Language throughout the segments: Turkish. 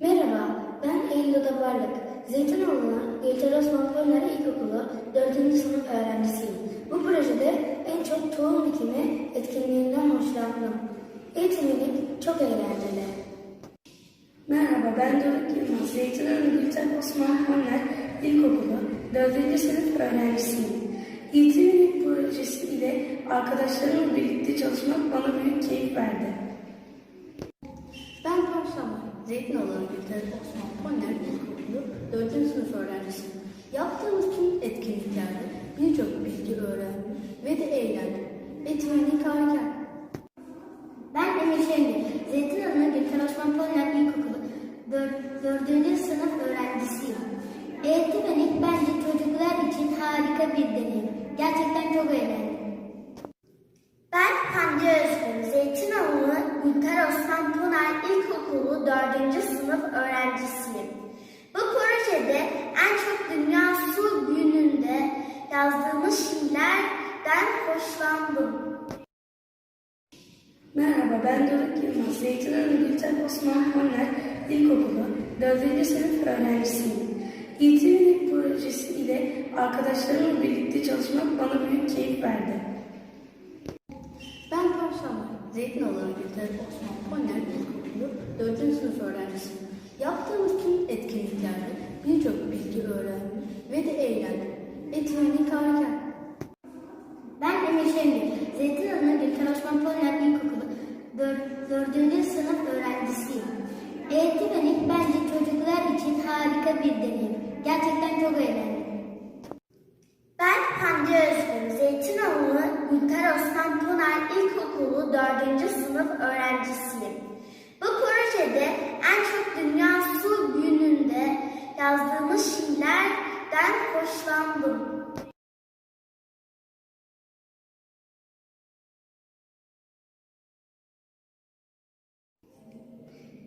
Merhaba, ben Eylül Odabarlık. Zeytinoğlu'na Gülter Osman Polner İlkokulu 4. sınıf öğrencisiyim. Bu projede en çok tohum dikimi etkinliğinden hoşlandım. Eğitimlilik çok eğlenceli. Merhaba ben Doruk Yılmaz. Zeytinburnu Gülten Osman Konler İlkokulu 4. sınıf öğrencisiyim. İltimlik projesi ile arkadaşlarımla birlikte çalışmak bana büyük keyif verdi. Zeytinoğlu Gülter Osman Polner İlkokulu 4. sınıf öğrencisiyim. Yaptığımız tüm etkinliklerde birçok bilgi öğrendim ve de eğlendim. Etkinlik harika. Ben Emir Şengül, Zeytinburnu Gülter Osman Polner İlkokulu 4. sınıf öğrencisiyim. Eğitmenlik bence çocuklar için harika bir deneyim. Gerçekten çok eğlendim. Ben Hande Özgür, Zeytinoğlu Ülker Osman Pınar İlkokulu 4. sınıf öğrencisiyim. Bu projede en çok Dünya Su Günü'nde yazdığımız şiirlerden hoşlandım. Merhaba ben Doruk Yılmaz. Zeytinburnu Gülten Osman Konler İlkokulu 4. sınıf öğrencisiyim. İltimlik projesi ile arkadaşlarımla birlikte çalışmak bana büyük keyif verdi. Parşama, Zeytinoğlu Ülker Osman Pınar İlkokulu 4. sınıf öğrencisiyim. Yaptığımız tüm etkinliklerde birçok bilgi öğrendim ve de eğlendim. Etkinlik harika. Ben Emir Şengül, Zeytinburnu Gülten Osman Polner İlkokulu 4. sınıf öğrencisiyim. Eğitmenlik bence çocuklar için harika bir deneyim. Gerçekten çok eğlendim. Ben Hande Özgür, Ülker Osman Pınar İlkokulu 4. sınıf öğrencisiyim. Bu projede en çok Dünya Su Günü'nde yazdığımız şiirlerden hoşlandım.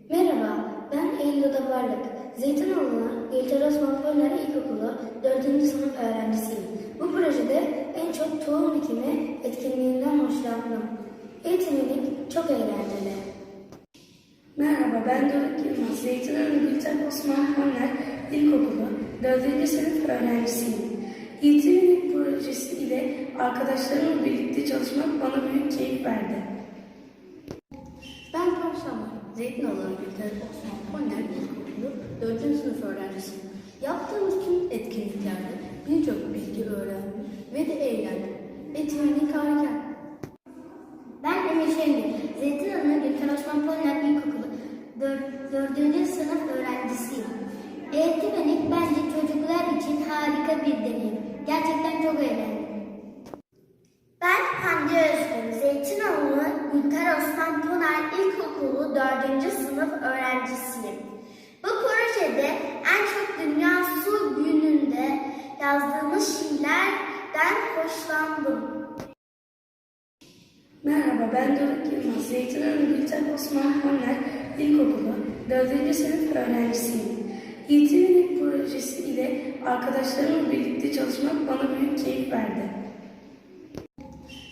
Merhaba, ben Eylül Odabarlık. Zeytinoğlu'na Gülter Osman Polner İlkokulu 4. sınıf öğrencisiyim. Bu projede en çok tohum dikimi etkinliğinden hoşlandım. Eğitimlilik çok eğlenceli. Merhaba ben Doruk Yılmaz. Zeytinburnu Gülten Osman Konler İlkokulu 4. sınıf öğrencisiyim. İltimlik projesi ile arkadaşlarımla birlikte çalışmak bana büyük keyif verdi. Ben Parşama, Zeytinoğlu Gülter Osman Polner İlkokulu 4. sınıf öğrencisiyim. Yaptığımız tüm etkinliklerde birçok bilgi öğrendim ve de eğlendim. Etkinlik harika. Ben Emir Şengül, Zeytinburnu Gülten Osman Polner İlkokulu 4. sınıf öğrencisiyim. Eğitmenlik bence çocuklar için harika bir deneyim. Gerçekten çok eğlendim. Ben Hande Özgür, Zeytinoğlu Ülker Osman Pınar İlkokulu 4. sınıf öğrencisiyim. Bu projede en çok Dünya Su Günü'nde yazdığımız şiirlerden hoşlandım. Merhaba ben Doruk Yılmaz. Zeytinburnu Gülten Osman Konler İlkokulu 4. sınıf öğrencisiyim. İltimlik projesi ile arkadaşlarımla birlikte çalışmak bana büyük keyif verdi.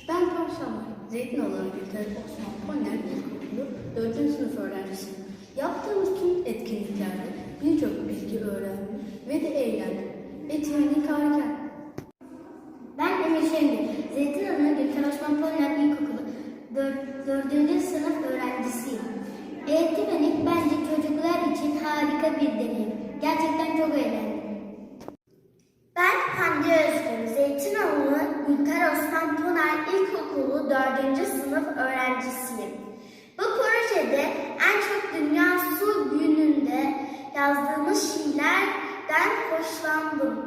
Ben Parşama, Zeytinoğlu Gülter Osman Polner İlkokulu 4. sınıf öğrencisiyim. Yaptığımız tüm etkinliklerde birçok bilgi öğrendim ve de eğlendim. Etkinlik harika. Emir Şengül, Zeytinburnu Gülten Osman Polner İlkokulu 4. sınıf öğrencisiyim. Eğitmenlik bence çocuklar için harika bir deneyim. Gerçekten çok eğlendim. Ben Hande Özgür, Zeytinoğlu Ülker Osman Pınar İlkokulu 4. sınıf öğrencisiyim. Bu projede en çok Dünya Su Günü'nde yazdığımız şiirlerden hoşlandım.